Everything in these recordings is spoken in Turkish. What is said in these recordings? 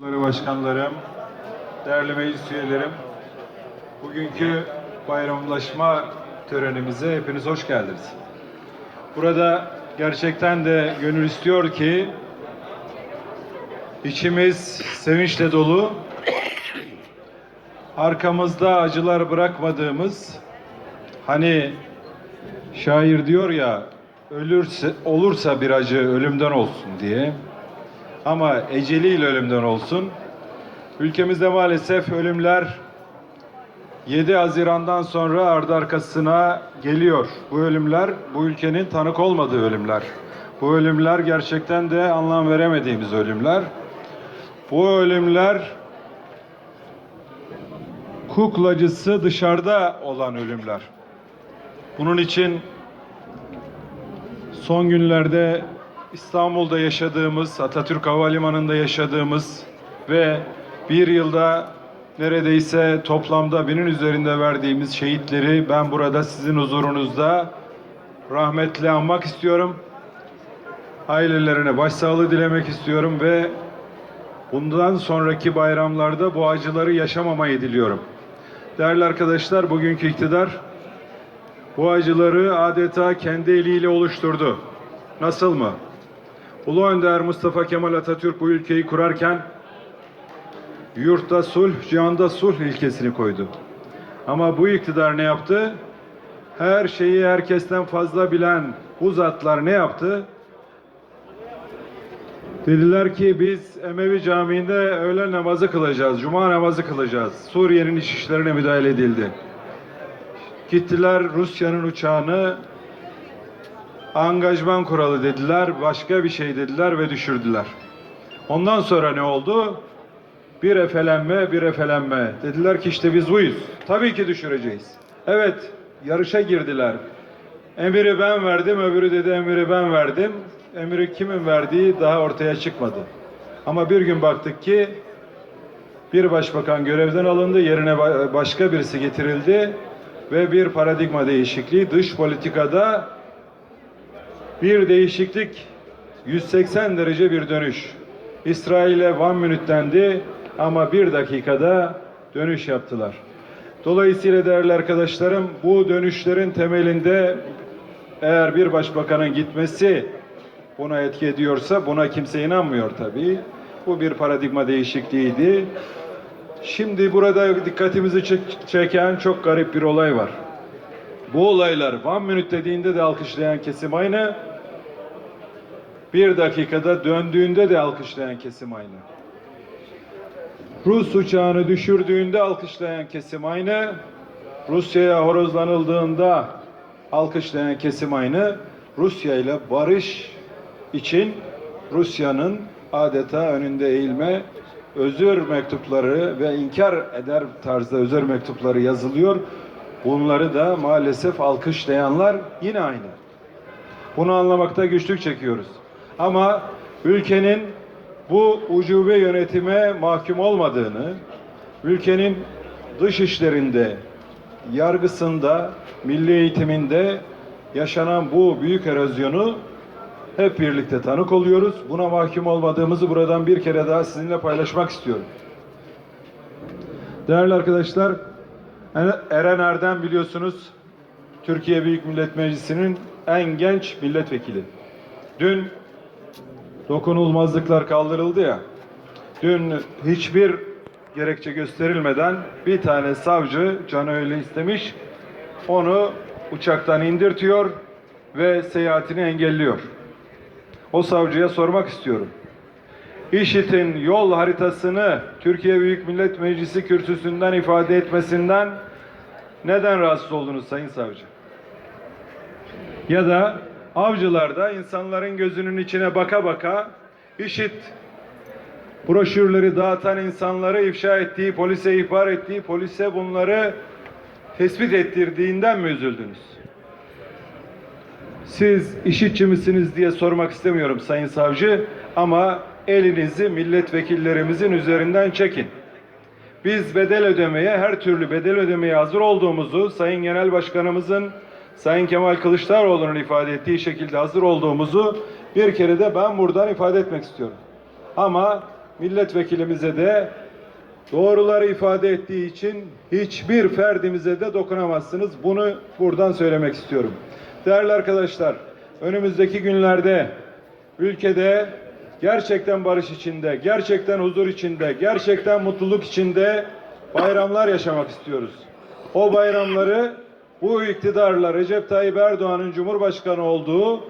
Başkanlarım, değerli meclis üyelerim, bugünkü bayramlaşma törenimize hepiniz hoş geldiniz. Burada gerçekten de gönül istiyor ki içimiz sevinçle dolu, arkamızda acılar bırakmadığımız, hani şair diyor ya, ölürse olursa bir acı ölümden olsun diye. Ama eceliyle ölümden olsun. Ülkemizde maalesef ölümler 7 Haziran'dan sonra ardı arkasına geliyor. Bu ölümler bu ülkenin tanık olmadığı ölümler. Bu ölümler gerçekten de anlam veremediğimiz ölümler. Bu ölümler kuklacısı dışarıda olan ölümler. Bunun için son günlerde İstanbul'da yaşadığımız, Atatürk Havalimanı'nda yaşadığımız ve bir yılda neredeyse toplamda binin üzerinde verdiğimiz şehitleri ben burada sizin huzurunuzda rahmetle anmak istiyorum. Ailelerine başsağlığı dilemek istiyorum ve bundan sonraki bayramlarda bu acıları yaşamamayı diliyorum. Değerli arkadaşlar, bugünkü iktidar bu acıları adeta kendi eliyle oluşturdu. Nasıl mı? Ulu Önder Mustafa Kemal Atatürk bu ülkeyi kurarken yurtta sulh, cihanda sulh ilkesini koydu. Ama bu iktidar ne yaptı? Her şeyi herkesten fazla bilen bu zatlar ne yaptı? Dediler ki biz Emevi Camii'nde öğlen namazı kılacağız, cuma namazı kılacağız. Suriye'nin iç işlerine müdahale edildi. Gittiler Rusya'nın uçağını angajman kuralı dediler, başka bir şey dediler ve düşürdüler. Ondan sonra ne oldu? Bir efelenme, bir efelenme. Dediler ki işte biz buyuz. Tabii ki düşüreceğiz. Evet, yarışa girdiler. Emiri ben verdim, öbürü dedi emiri ben verdim. Emiri kimin verdiği daha ortaya çıkmadı. Ama bir gün baktık ki bir başbakan görevden alındı, yerine ba- başka birisi getirildi ve bir paradigma değişikliği dış politikada bir değişiklik 180 derece bir dönüş. İsrail'e one minute dendi ama bir dakikada dönüş yaptılar. Dolayısıyla değerli arkadaşlarım bu dönüşlerin temelinde eğer bir başbakanın gitmesi buna etki ediyorsa buna kimse inanmıyor tabii. Bu bir paradigma değişikliğiydi. Şimdi burada dikkatimizi çek- çeken çok garip bir olay var. Bu olaylar one minute dediğinde de alkışlayan kesim aynı. Bir dakikada döndüğünde de alkışlayan kesim aynı. Rus uçağını düşürdüğünde alkışlayan kesim aynı. Rusya'ya horozlanıldığında alkışlayan kesim aynı. Rusya ile barış için Rusya'nın adeta önünde eğilme özür mektupları ve inkar eder tarzda özür mektupları yazılıyor. Bunları da maalesef alkışlayanlar yine aynı. Bunu anlamakta güçlük çekiyoruz. Ama ülkenin bu ucube yönetime mahkum olmadığını, ülkenin dış işlerinde, yargısında, milli eğitiminde yaşanan bu büyük erozyonu hep birlikte tanık oluyoruz. Buna mahkum olmadığımızı buradan bir kere daha sizinle paylaşmak istiyorum. Değerli arkadaşlar, Eren Erdem biliyorsunuz Türkiye Büyük Millet Meclisi'nin en genç milletvekili. Dün dokunulmazlıklar kaldırıldı ya. Dün hiçbir gerekçe gösterilmeden bir tane savcı canı öyle istemiş. Onu uçaktan indirtiyor ve seyahatini engelliyor. O savcıya sormak istiyorum. İşit'in yol haritasını Türkiye Büyük Millet Meclisi kürsüsünden ifade etmesinden neden rahatsız oldunuz Sayın Savcı? Ya da avcılarda insanların gözünün içine baka baka işit broşürleri dağıtan insanları ifşa ettiği, polise ihbar ettiği, polise bunları tespit ettirdiğinden mi üzüldünüz? Siz işitçi misiniz diye sormak istemiyorum Sayın Savcı ama elinizi milletvekillerimizin üzerinden çekin. Biz bedel ödemeye, her türlü bedel ödemeye hazır olduğumuzu Sayın Genel Başkanımızın Sayın Kemal Kılıçdaroğlu'nun ifade ettiği şekilde hazır olduğumuzu bir kere de ben buradan ifade etmek istiyorum. Ama milletvekilimize de doğruları ifade ettiği için hiçbir ferdimize de dokunamazsınız. Bunu buradan söylemek istiyorum. Değerli arkadaşlar, önümüzdeki günlerde ülkede gerçekten barış içinde, gerçekten huzur içinde, gerçekten mutluluk içinde bayramlar yaşamak istiyoruz. O bayramları bu iktidarla Recep Tayyip Erdoğan'ın Cumhurbaşkanı olduğu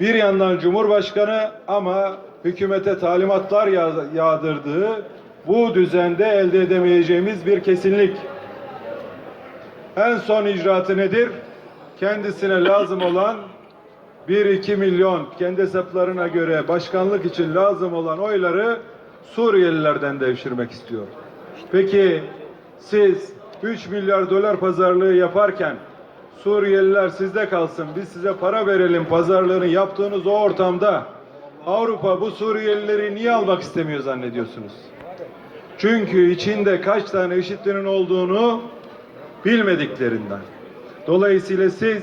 bir yandan Cumhurbaşkanı ama hükümete talimatlar yağ- yağdırdığı bu düzende elde edemeyeceğimiz bir kesinlik. En son icraatı nedir? Kendisine lazım olan 1-2 milyon kendi hesaplarına göre başkanlık için lazım olan oyları Suriyelilerden devşirmek istiyor. Peki siz 3 milyar dolar pazarlığı yaparken Suriyeliler sizde kalsın biz size para verelim pazarlığını yaptığınız o ortamda Avrupa bu Suriyelileri niye almak istemiyor zannediyorsunuz? Çünkü içinde kaç tane IŞİD'lerin olduğunu bilmediklerinden. Dolayısıyla siz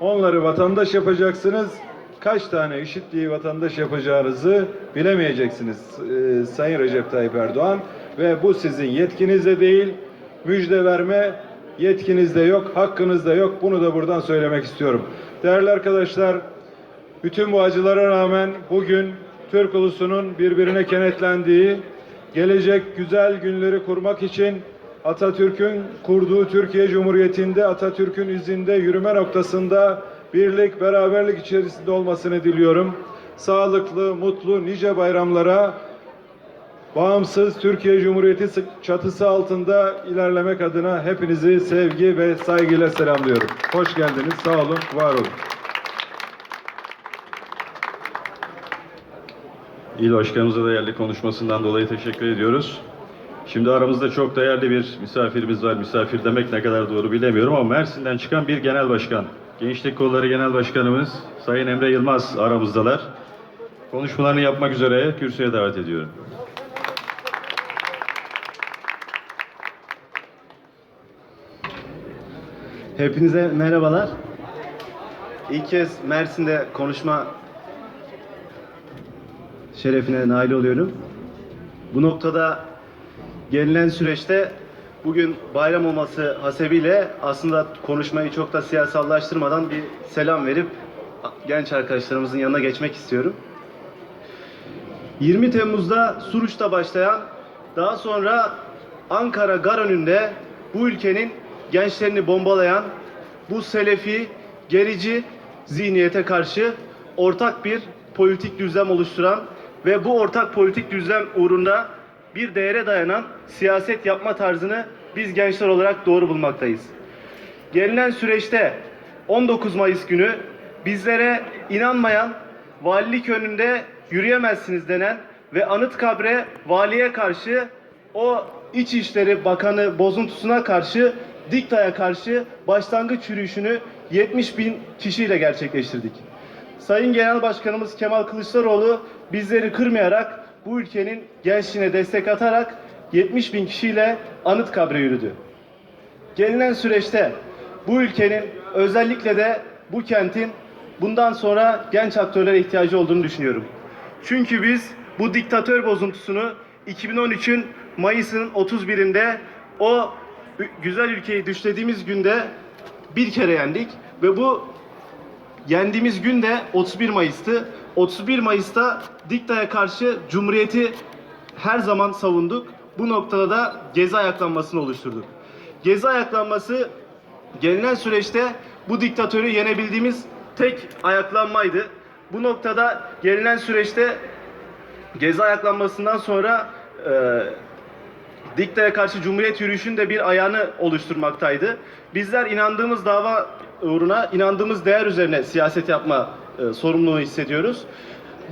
onları vatandaş yapacaksınız. Kaç tane IŞİD'liyi vatandaş yapacağınızı bilemeyeceksiniz e, Sayın Recep Tayyip Erdoğan. Ve bu sizin yetkinizde değil, müjde verme yetkinizde yok, hakkınızda yok. Bunu da buradan söylemek istiyorum. Değerli arkadaşlar, bütün bu acılara rağmen bugün Türk ulusunun birbirine kenetlendiği, gelecek güzel günleri kurmak için Atatürk'ün kurduğu Türkiye Cumhuriyeti'nde Atatürk'ün izinde yürüme noktasında birlik, beraberlik içerisinde olmasını diliyorum. Sağlıklı, mutlu, nice bayramlara bağımsız Türkiye Cumhuriyeti sı- çatısı altında ilerlemek adına hepinizi sevgi ve saygıyla selamlıyorum. Hoş geldiniz, sağ olun, var olun. İl Başkanımıza değerli konuşmasından dolayı teşekkür ediyoruz. Şimdi aramızda çok değerli bir misafirimiz var. Misafir demek ne kadar doğru bilemiyorum ama Mersin'den çıkan bir genel başkan. Gençlik Kolları Genel Başkanımız Sayın Emre Yılmaz aramızdalar. Konuşmalarını yapmak üzere kürsüye davet ediyorum. Hepinize merhabalar. İlk kez Mersin'de konuşma şerefine nail oluyorum. Bu noktada gelinen süreçte bugün bayram olması hasebiyle aslında konuşmayı çok da siyasallaştırmadan bir selam verip genç arkadaşlarımızın yanına geçmek istiyorum. 20 Temmuz'da Suruç'ta başlayan, daha sonra Ankara gar önünde bu ülkenin gençlerini bombalayan bu selefi, gerici zihniyete karşı ortak bir politik düzlem oluşturan ve bu ortak politik düzlem uğrunda bir değere dayanan siyaset yapma tarzını biz gençler olarak doğru bulmaktayız. Gelinen süreçte 19 Mayıs günü bizlere inanmayan, valilik önünde yürüyemezsiniz denen ve Anıtkabir'e valiye karşı o İçişleri Bakanı bozuntusuna karşı Dikta'ya karşı başlangıç yürüyüşünü 70 bin kişiyle gerçekleştirdik. Sayın Genel Başkanımız Kemal Kılıçdaroğlu bizleri kırmayarak bu ülkenin gençliğine destek atarak 70 bin kişiyle Anıtkabir'e yürüdü. Gelinen süreçte bu ülkenin özellikle de bu kentin bundan sonra genç aktörlere ihtiyacı olduğunu düşünüyorum. Çünkü biz bu diktatör bozuntusunu 2013'ün Mayıs'ın 31'inde o güzel ülkeyi düşlediğimiz günde bir kere yendik ve bu yendiğimiz gün de 31 Mayıs'tı. 31 Mayıs'ta Dikta'ya karşı Cumhuriyeti her zaman savunduk. Bu noktada da gezi ayaklanmasını oluşturduk. Gezi ayaklanması gelinen süreçte bu diktatörü yenebildiğimiz tek ayaklanmaydı. Bu noktada gelinen süreçte gezi ayaklanmasından sonra e, Dikta'ya karşı Cumhuriyet yürüyüşünün de bir ayağını oluşturmaktaydı. Bizler inandığımız dava uğruna, inandığımız değer üzerine siyaset yapma e, sorumluluğu hissediyoruz.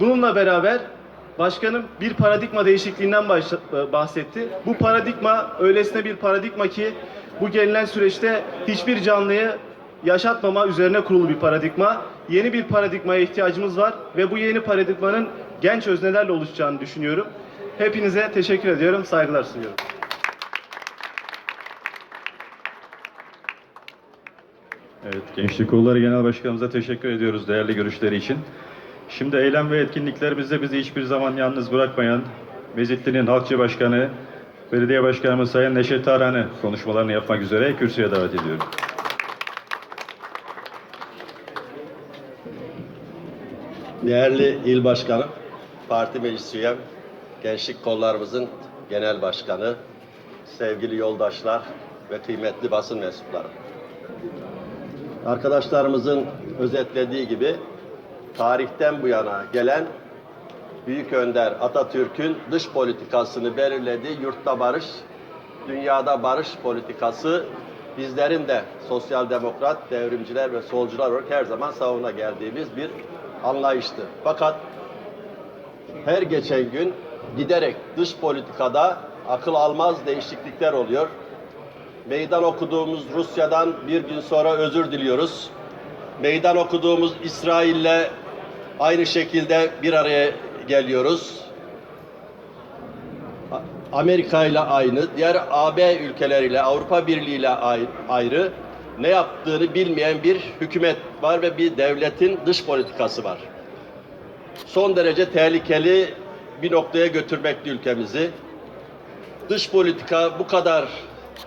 Bununla beraber başkanım bir paradigma değişikliğinden e, bahsetti. Bu paradigma öylesine bir paradigma ki bu gelinen süreçte hiçbir canlıyı yaşatmama üzerine kurulu bir paradigma. Yeni bir paradigmaya ihtiyacımız var ve bu yeni paradigmanın genç öznelerle oluşacağını düşünüyorum. Hepinize teşekkür ediyorum, saygılar sunuyorum. Evet, Gençlik Kolları Genel Başkanımıza teşekkür ediyoruz değerli görüşleri için. Şimdi eylem ve etkinliklerimizde bizi hiçbir zaman yalnız bırakmayan Mezitli'nin Halkçı Başkanı, Belediye Başkanımız Sayın Neşet Tarhan'ı konuşmalarını yapmak üzere kürsüye davet ediyorum. Değerli il başkanım, parti meclis üyem, gençlik kollarımızın genel başkanı, sevgili yoldaşlar ve kıymetli basın mensupları. Arkadaşlarımızın özetlediği gibi tarihten bu yana gelen Büyük Önder Atatürk'ün dış politikasını belirlediği yurtta barış, dünyada barış politikası bizlerin de sosyal demokrat, devrimciler ve solcular olarak her zaman savuna geldiğimiz bir anlayıştı. Fakat her geçen gün giderek dış politikada akıl almaz değişiklikler oluyor. Meydan okuduğumuz Rusya'dan bir gün sonra özür diliyoruz. Meydan okuduğumuz İsrail'le aynı şekilde bir araya geliyoruz. Amerika ile aynı, diğer AB ülkeleriyle, Avrupa Birliği ile ay- ayrı ne yaptığını bilmeyen bir hükümet var ve bir devletin dış politikası var. Son derece tehlikeli bir noktaya götürmekte ülkemizi. Dış politika bu kadar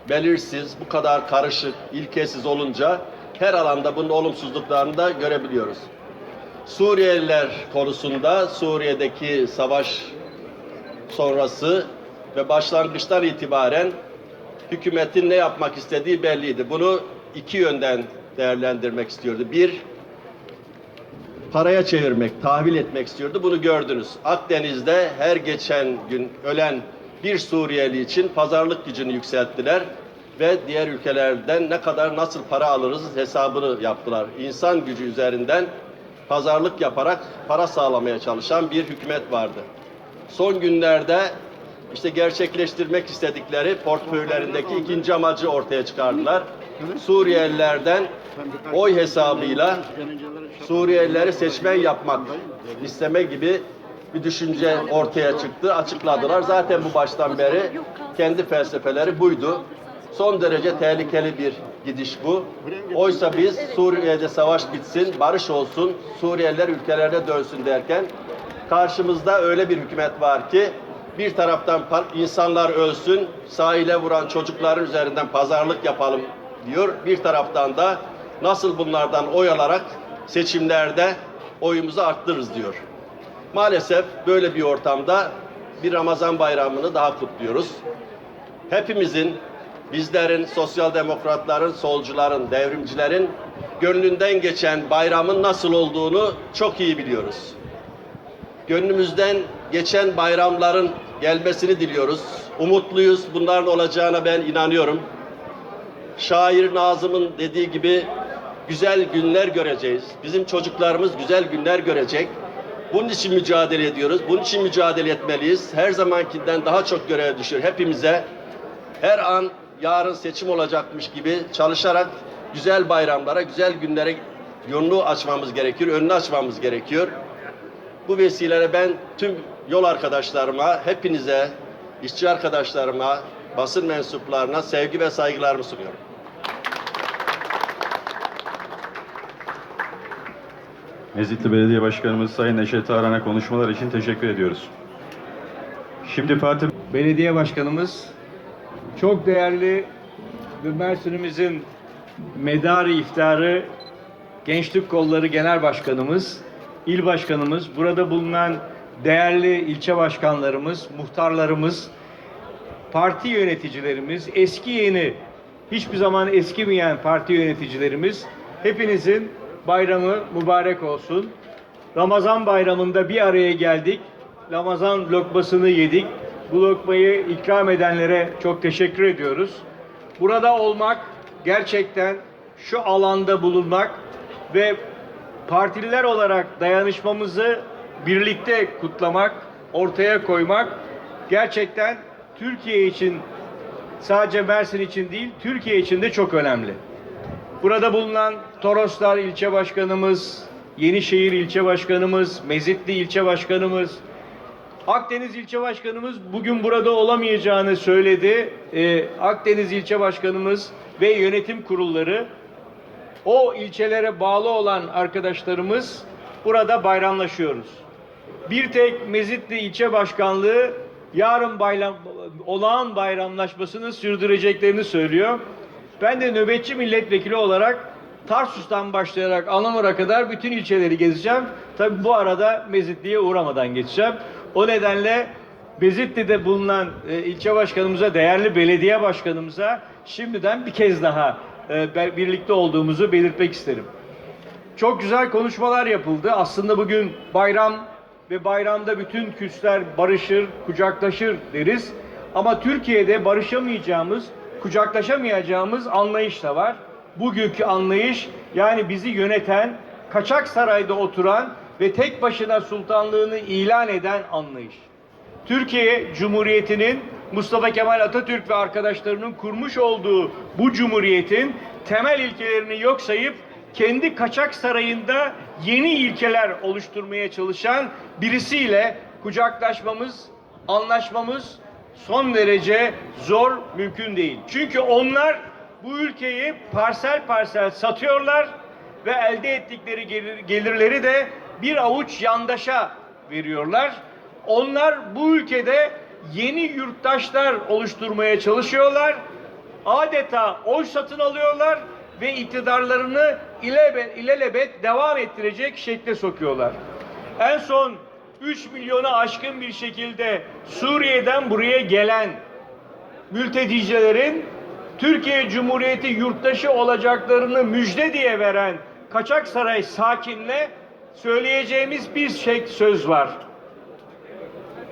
belirsiz, bu kadar karışık, ilkesiz olunca her alanda bunun olumsuzluklarını da görebiliyoruz. Suriyeliler konusunda Suriye'deki savaş sonrası ve başlangıçtan itibaren hükümetin ne yapmak istediği belliydi. Bunu iki yönden değerlendirmek istiyordu. Bir, paraya çevirmek, tahvil etmek istiyordu. Bunu gördünüz. Akdeniz'de her geçen gün ölen bir Suriyeli için pazarlık gücünü yükselttiler ve diğer ülkelerden ne kadar nasıl para alırız hesabını yaptılar. İnsan gücü üzerinden pazarlık yaparak para sağlamaya çalışan bir hükümet vardı. Son günlerde işte gerçekleştirmek istedikleri portföylerindeki ikinci amacı ortaya çıkardılar. Suriyelilerden oy hesabıyla Suriyelileri seçmen yapmak isteme gibi bir düşünce ortaya çıktı, açıkladılar. Zaten bu baştan beri kendi felsefeleri buydu. Son derece tehlikeli bir gidiş bu. Oysa biz Suriye'de savaş bitsin, barış olsun, Suriyeliler ülkelerine dönsün derken karşımızda öyle bir hükümet var ki bir taraftan insanlar ölsün, sahile vuran çocukların üzerinden pazarlık yapalım diyor. Bir taraftan da nasıl bunlardan oy alarak seçimlerde oyumuzu arttırırız diyor. Maalesef böyle bir ortamda bir Ramazan bayramını daha kutluyoruz. Hepimizin, bizlerin, sosyal demokratların, solcuların, devrimcilerin gönlünden geçen bayramın nasıl olduğunu çok iyi biliyoruz. Gönlümüzden geçen bayramların gelmesini diliyoruz. Umutluyuz. Bunların olacağına ben inanıyorum. Şair Nazım'ın dediği gibi güzel günler göreceğiz. Bizim çocuklarımız güzel günler görecek. Bunun için mücadele ediyoruz. Bunun için mücadele etmeliyiz. Her zamankinden daha çok görev düşüyor hepimize. Her an yarın seçim olacakmış gibi çalışarak güzel bayramlara, güzel günlere yolunu açmamız gerekiyor, önünü açmamız gerekiyor. Bu vesileyle ben tüm yol arkadaşlarıma, hepinize, işçi arkadaşlarıma, basın mensuplarına sevgi ve saygılarımı sunuyorum. Mezitli Belediye Başkanımız Sayın Neşet Tarhan'a konuşmalar için teşekkür ediyoruz. Şimdi parti belediye başkanımız, çok değerli ve Mersin'imizin medarı iftarı Gençlik Kolları Genel Başkanımız, il başkanımız, burada bulunan değerli ilçe başkanlarımız, muhtarlarımız, parti yöneticilerimiz, eski yeni, hiçbir zaman eskimeyen parti yöneticilerimiz, hepinizin bayramı mübarek olsun. Ramazan bayramında bir araya geldik. Ramazan lokmasını yedik. Bu lokmayı ikram edenlere çok teşekkür ediyoruz. Burada olmak, gerçekten şu alanda bulunmak ve partililer olarak dayanışmamızı birlikte kutlamak, ortaya koymak gerçekten Türkiye için sadece Mersin için değil, Türkiye için de çok önemli. Burada bulunan Toroslar ilçe başkanımız, Yenişehir ilçe başkanımız, Mezitli ilçe başkanımız, Akdeniz ilçe başkanımız bugün burada olamayacağını söyledi. Ee, Akdeniz ilçe başkanımız ve yönetim kurulları o ilçelere bağlı olan arkadaşlarımız burada bayramlaşıyoruz. Bir tek Mezitli ilçe başkanlığı yarın bayram olağan bayramlaşmasını sürdüreceklerini söylüyor. Ben de nöbetçi milletvekili olarak Tarsus'tan başlayarak Anamur'a kadar bütün ilçeleri gezeceğim. Tabi bu arada Mezitli'ye uğramadan geçeceğim. O nedenle Mezitli'de bulunan e, ilçe başkanımıza, değerli belediye başkanımıza şimdiden bir kez daha e, birlikte olduğumuzu belirtmek isterim. Çok güzel konuşmalar yapıldı. Aslında bugün bayram ve bayramda bütün küsler barışır, kucaklaşır deriz. Ama Türkiye'de barışamayacağımız, kucaklaşamayacağımız anlayış da var. Bugünkü anlayış yani bizi yöneten, kaçak sarayda oturan ve tek başına sultanlığını ilan eden anlayış. Türkiye Cumhuriyeti'nin Mustafa Kemal Atatürk ve arkadaşlarının kurmuş olduğu bu cumhuriyetin temel ilkelerini yok sayıp kendi kaçak sarayında yeni ilkeler oluşturmaya çalışan birisiyle kucaklaşmamız, anlaşmamız son derece zor, mümkün değil. Çünkü onlar bu ülkeyi parsel parsel satıyorlar ve elde ettikleri gelir- gelirleri de bir avuç yandaşa veriyorlar. Onlar bu ülkede yeni yurttaşlar oluşturmaya çalışıyorlar. Adeta oy satın alıyorlar ve iktidarlarını ilebe- ilelebet devam ettirecek şekle sokuyorlar. En son 3 milyonu aşkın bir şekilde Suriye'den buraya gelen mültecilerin Türkiye Cumhuriyeti yurttaşı olacaklarını müjde diye veren Kaçak Saray sakinle söyleyeceğimiz bir şey söz var.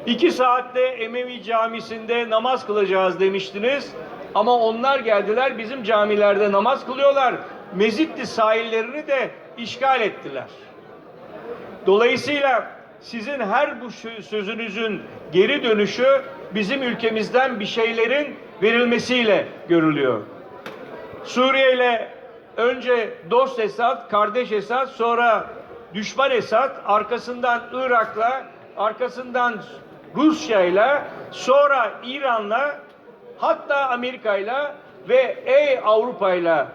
İki saatte Emevi Camisi'nde namaz kılacağız demiştiniz. Ama onlar geldiler bizim camilerde namaz kılıyorlar. Mezitli sahillerini de işgal ettiler. Dolayısıyla sizin her bu sö- sözünüzün geri dönüşü bizim ülkemizden bir şeylerin verilmesiyle görülüyor. Suriye ile önce dost Esad, kardeş Esad, sonra düşman Esad, arkasından Irak'la, arkasından Rusya'yla, sonra İran'la, hatta Amerika'yla ve ey Avrupa'yla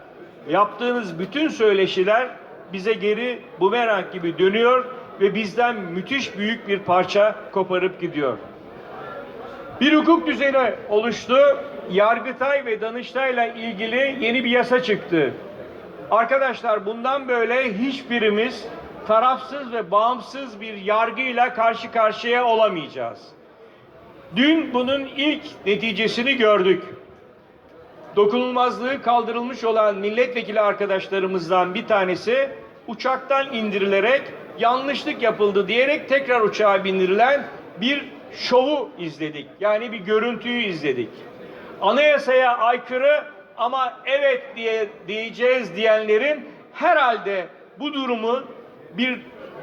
yaptığınız bütün söyleşiler bize geri bumerang gibi dönüyor ve bizden müthiş büyük bir parça koparıp gidiyor. Bir hukuk düzeni oluştu. Yargıtay ve Danıştay'la ilgili yeni bir yasa çıktı. Arkadaşlar bundan böyle hiçbirimiz tarafsız ve bağımsız bir yargıyla karşı karşıya olamayacağız. Dün bunun ilk neticesini gördük. Dokunulmazlığı kaldırılmış olan milletvekili arkadaşlarımızdan bir tanesi uçaktan indirilerek yanlışlık yapıldı diyerek tekrar uçağa bindirilen bir şovu izledik. Yani bir görüntüyü izledik. Anayasaya aykırı ama evet diye diyeceğiz diyenlerin herhalde bu durumun bir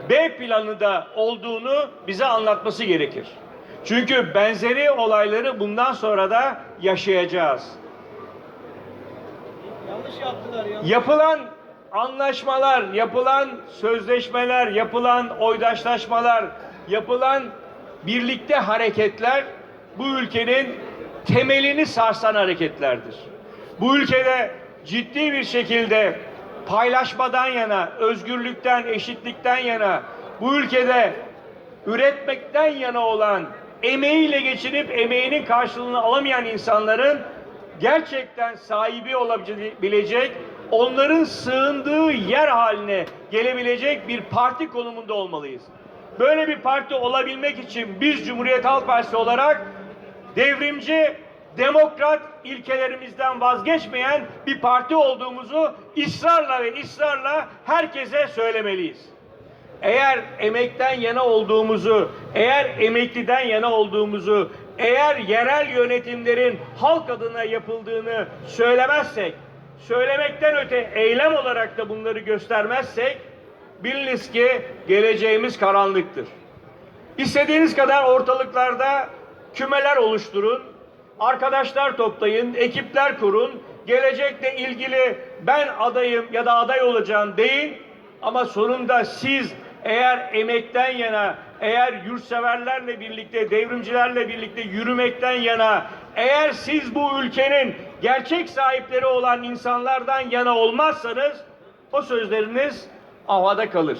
B planı da olduğunu bize anlatması gerekir. Çünkü benzeri olayları bundan sonra da yaşayacağız. Yapılan anlaşmalar, yapılan sözleşmeler, yapılan oydaşlaşmalar, yapılan birlikte hareketler bu ülkenin temelini sarsan hareketlerdir. Bu ülkede ciddi bir şekilde paylaşmadan yana, özgürlükten, eşitlikten yana, bu ülkede üretmekten yana olan, emeğiyle geçinip emeğinin karşılığını alamayan insanların gerçekten sahibi olabilecek, onların sığındığı yer haline gelebilecek bir parti konumunda olmalıyız. Böyle bir parti olabilmek için biz Cumhuriyet Halk Partisi olarak devrimci, demokrat ilkelerimizden vazgeçmeyen bir parti olduğumuzu ısrarla ve ısrarla herkese söylemeliyiz. Eğer emekten yana olduğumuzu, eğer emekliden yana olduğumuzu, eğer yerel yönetimlerin halk adına yapıldığını söylemezsek, söylemekten öte eylem olarak da bunları göstermezsek, biliniz ki geleceğimiz karanlıktır. İstediğiniz kadar ortalıklarda kümeler oluşturun, arkadaşlar toplayın, ekipler kurun, gelecekle ilgili ben adayım ya da aday olacağım deyin ama sonunda siz eğer emekten yana, eğer yurtseverlerle birlikte, devrimcilerle birlikte yürümekten yana, eğer siz bu ülkenin gerçek sahipleri olan insanlardan yana olmazsanız o sözleriniz havada kalır.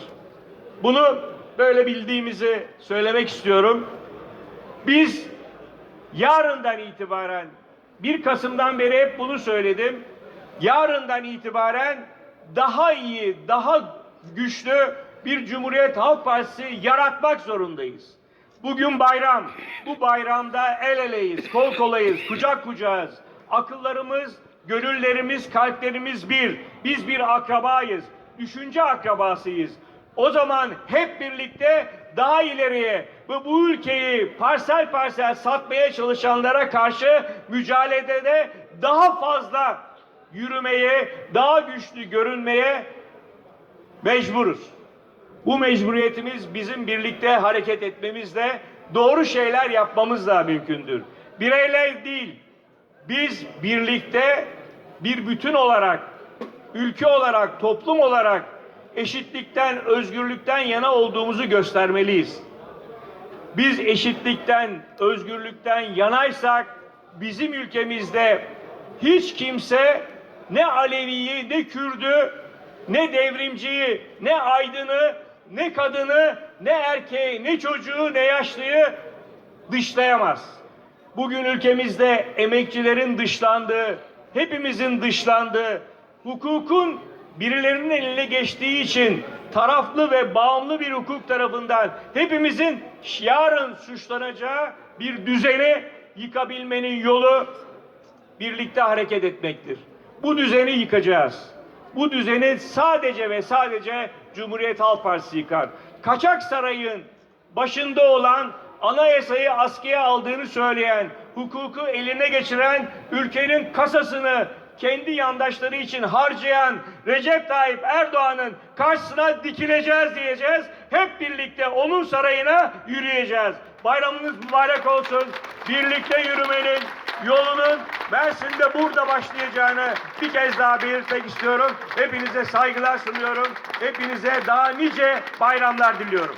Bunu böyle bildiğimizi söylemek istiyorum. Biz yarından itibaren 1 Kasım'dan beri hep bunu söyledim. Yarından itibaren daha iyi, daha güçlü bir Cumhuriyet Halk Partisi yaratmak zorundayız. Bugün bayram. Bu bayramda el eleyiz, kol kolayız, kucak kucağız. Akıllarımız, gönüllerimiz, kalplerimiz bir. Biz bir akrabayız. Düşünce akrabasıyız. O zaman hep birlikte daha ileriye ve bu ülkeyi parsel parsel satmaya çalışanlara karşı mücadelede daha fazla yürümeye, daha güçlü görünmeye mecburuz. Bu mecburiyetimiz bizim birlikte hareket etmemizle, doğru şeyler yapmamızla mümkündür. Bireyler değil, biz birlikte bir bütün olarak, ülke olarak, toplum olarak eşitlikten, özgürlükten yana olduğumuzu göstermeliyiz. Biz eşitlikten, özgürlükten yanaysak bizim ülkemizde hiç kimse ne Aleviyi, ne Kürdü, ne devrimciyi, ne aydını, ne kadını, ne erkeği, ne çocuğu, ne yaşlıyı dışlayamaz. Bugün ülkemizde emekçilerin dışlandığı, hepimizin dışlandığı, hukukun birilerinin eline geçtiği için taraflı ve bağımlı bir hukuk tarafından hepimizin yarın suçlanacağı bir düzeni yıkabilmenin yolu birlikte hareket etmektir. Bu düzeni yıkacağız. Bu düzeni sadece ve sadece Cumhuriyet Halk Partisi yıkar. Kaçak sarayın başında olan anayasayı askıya aldığını söyleyen, hukuku eline geçiren, ülkenin kasasını kendi yandaşları için harcayan Recep Tayyip Erdoğan'ın karşısına dikileceğiz diyeceğiz. Hep birlikte onun sarayına yürüyeceğiz. Bayramınız mübarek olsun. Birlikte yürümenin yolunun Mersin'de burada başlayacağını bir kez daha belirtmek istiyorum. Hepinize saygılar sunuyorum. Hepinize daha nice bayramlar diliyorum.